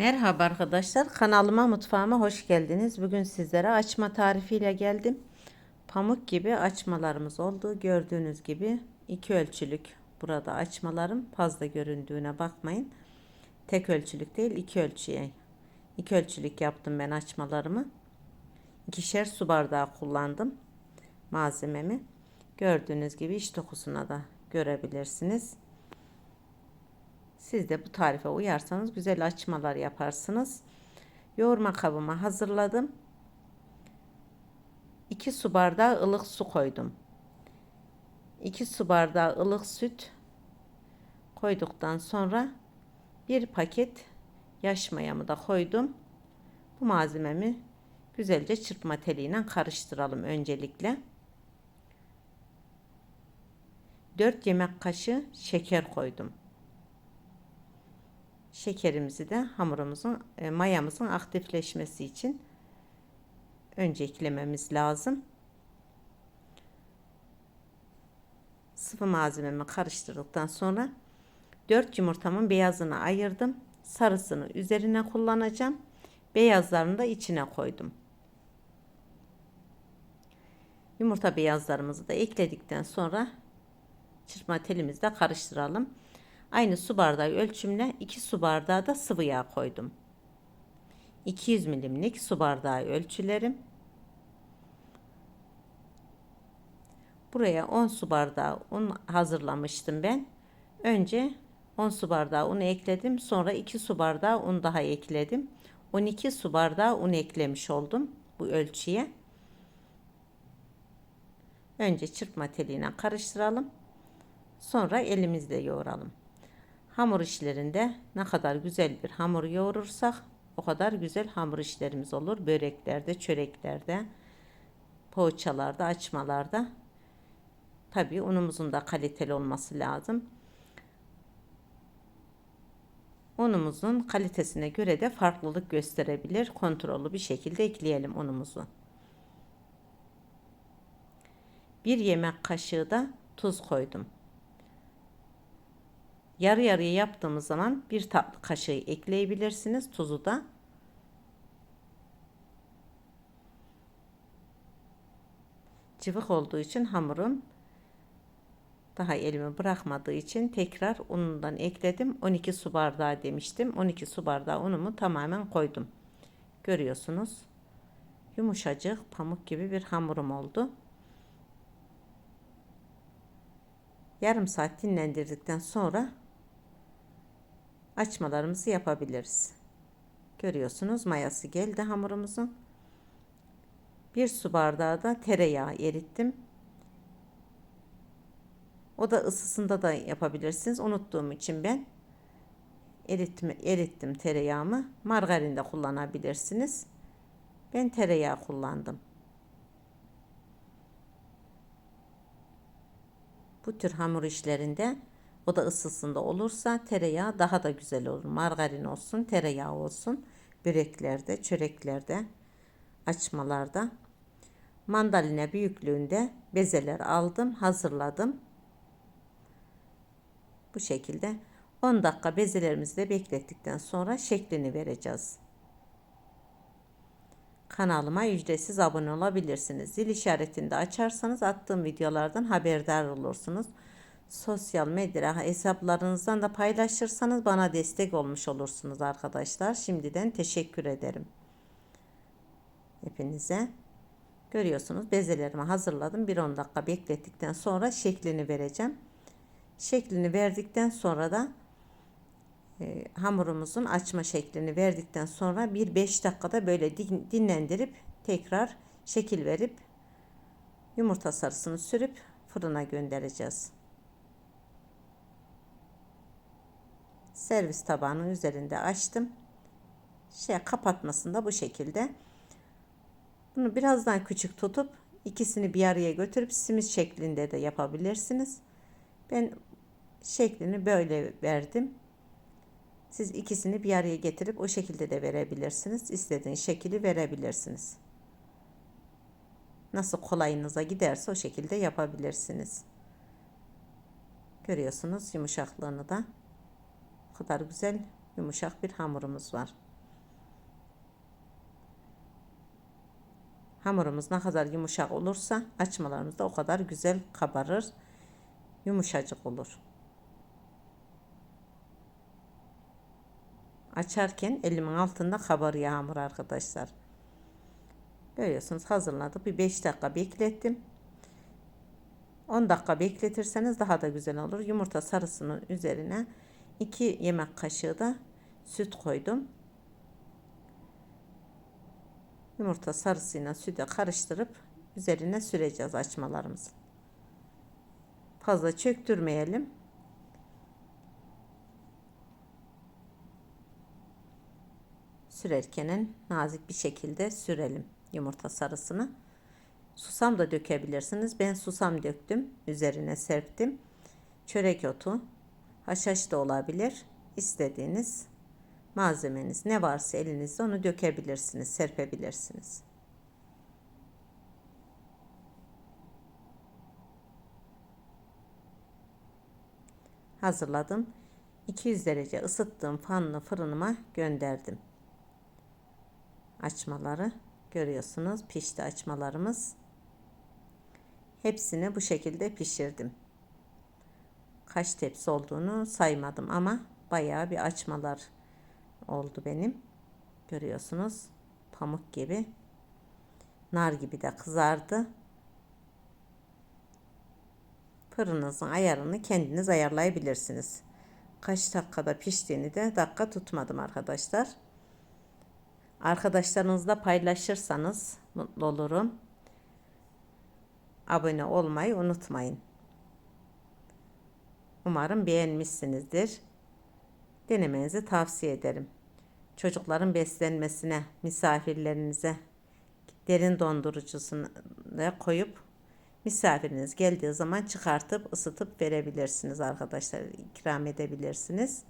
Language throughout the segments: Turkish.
Merhaba arkadaşlar kanalıma mutfağıma hoş geldiniz. Bugün sizlere açma tarifiyle geldim. Pamuk gibi açmalarımız oldu. Gördüğünüz gibi iki ölçülük burada açmalarım fazla göründüğüne bakmayın. Tek ölçülük değil iki ölçüye. iki ölçülük yaptım ben açmalarımı. İkişer su bardağı kullandım malzememi. Gördüğünüz gibi iç dokusuna da görebilirsiniz. Siz de bu tarife uyarsanız güzel açmalar yaparsınız. Yoğurma kabıma hazırladım. 2 su bardağı ılık su koydum. 2 su bardağı ılık süt koyduktan sonra bir paket yaş mayamı da koydum. Bu malzememi güzelce çırpma teliyle karıştıralım öncelikle. 4 yemek kaşığı şeker koydum şekerimizi de hamurumuzun e, mayamızın aktifleşmesi için önce eklememiz lazım. Sıvı malzememi karıştırdıktan sonra 4 yumurtamın beyazını ayırdım. Sarısını üzerine kullanacağım. Beyazlarını da içine koydum. Yumurta beyazlarımızı da ekledikten sonra çırpma telimizde karıştıralım. Aynı su bardağı ölçümle 2 su bardağı da sıvı yağ koydum. 200 milimlik su bardağı ölçülerim. Buraya 10 su bardağı un hazırlamıştım ben. Önce 10 su bardağı un ekledim. Sonra 2 su bardağı un daha ekledim. 12 su bardağı un eklemiş oldum bu ölçüye. Önce çırpma teliyle karıştıralım. Sonra elimizle yoğuralım. Hamur işlerinde ne kadar güzel bir hamur yoğurursak o kadar güzel hamur işlerimiz olur. Böreklerde, çöreklerde, poğaçalarda, açmalarda. Tabii unumuzun da kaliteli olması lazım. Unumuzun kalitesine göre de farklılık gösterebilir. Kontrollü bir şekilde ekleyelim unumuzu. Bir yemek kaşığı da tuz koydum. Yarı yarıya yaptığımız zaman bir tatlı kaşığı ekleyebilirsiniz. Tuzu da. Cıvık olduğu için hamurum daha elimi bırakmadığı için tekrar unundan ekledim. 12 su bardağı demiştim. 12 su bardağı unumu tamamen koydum. Görüyorsunuz. Yumuşacık pamuk gibi bir hamurum oldu. Yarım saat dinlendirdikten sonra açmalarımızı yapabiliriz. Görüyorsunuz mayası geldi hamurumuzun. Bir su bardağı da tereyağı erittim. O da ısısında da yapabilirsiniz. Unuttuğum için ben eritme, erittim tereyağımı. Margarin de kullanabilirsiniz. Ben tereyağı kullandım. Bu tür hamur işlerinde o da ısısında olursa tereyağı daha da güzel olur. Margarin olsun, tereyağı olsun. Böreklerde, çöreklerde, açmalarda. Mandalina büyüklüğünde bezeler aldım, hazırladım. Bu şekilde 10 dakika bezelerimizi de beklettikten sonra şeklini vereceğiz. Kanalıma ücretsiz abone olabilirsiniz. Zil işaretini de açarsanız attığım videolardan haberdar olursunuz sosyal medya hesaplarınızdan da paylaşırsanız bana destek olmuş olursunuz arkadaşlar. Şimdiden teşekkür ederim. Hepinize. Görüyorsunuz bezelerimi hazırladım. Bir 10 dakika beklettikten sonra şeklini vereceğim. Şeklini verdikten sonra da e, hamurumuzun açma şeklini verdikten sonra bir 5 dakikada böyle dinlendirip tekrar şekil verip yumurta sarısını sürüp fırına göndereceğiz. Servis tabağının üzerinde açtım. Şey kapatmasında bu şekilde. Bunu birazdan küçük tutup ikisini bir araya götürüp simit şeklinde de yapabilirsiniz. Ben şeklini böyle verdim. Siz ikisini bir araya getirip o şekilde de verebilirsiniz. İstediğiniz şekli verebilirsiniz. Nasıl kolayınıza giderse o şekilde yapabilirsiniz. Görüyorsunuz yumuşaklığını da kadar güzel yumuşak bir hamurumuz var. Hamurumuz ne kadar yumuşak olursa açmalarımız da o kadar güzel kabarır, yumuşacık olur. Açarken elimin altında kabarıyor hamur arkadaşlar. Görüyorsunuz hazırladık. Bir 5 dakika beklettim. 10 dakika bekletirseniz daha da güzel olur. Yumurta sarısının üzerine 2 yemek kaşığı da süt koydum. Yumurta sarısıyla süte karıştırıp üzerine süreceğiz açmalarımızı. Fazla çöktürmeyelim. Sürerken nazik bir şekilde sürelim yumurta sarısını. Susam da dökebilirsiniz. Ben susam döktüm. Üzerine serptim. Çörek otu, haşhaş da olabilir. İstediğiniz malzemeniz ne varsa elinizde onu dökebilirsiniz, serpebilirsiniz. Hazırladım. 200 derece ısıttığım fanlı fırınıma gönderdim. Açmaları görüyorsunuz. Pişti açmalarımız. Hepsini bu şekilde pişirdim. Kaç tepsi olduğunu saymadım ama bayağı bir açmalar oldu benim. Görüyorsunuz. Pamuk gibi. Nar gibi de kızardı. Fırınınızın ayarını kendiniz ayarlayabilirsiniz. Kaç dakikada piştiğini de dakika tutmadım arkadaşlar. Arkadaşlarınızla paylaşırsanız mutlu olurum. Abone olmayı unutmayın. Umarım beğenmişsinizdir. Denemenizi tavsiye ederim. Çocukların beslenmesine, misafirlerinize derin dondurucusuna koyup misafiriniz geldiği zaman çıkartıp ısıtıp verebilirsiniz arkadaşlar. ikram edebilirsiniz.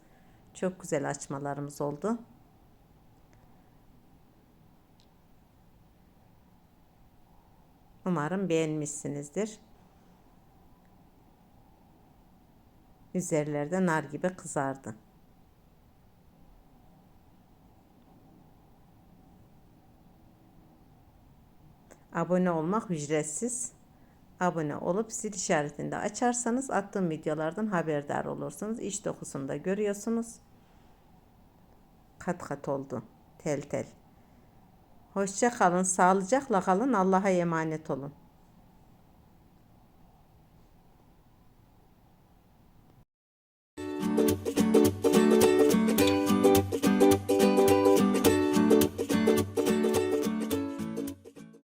Çok güzel açmalarımız oldu. Umarım beğenmişsinizdir. Üzerlerde nar gibi kızardı. Abone olmak ücretsiz. Abone olup zil işaretini de açarsanız attığım videolardan haberdar olursunuz. İş dokusunda görüyorsunuz. Kat kat oldu. Tel tel. Hoşça kalın, sağlıcakla kalın. Allah'a emanet olun.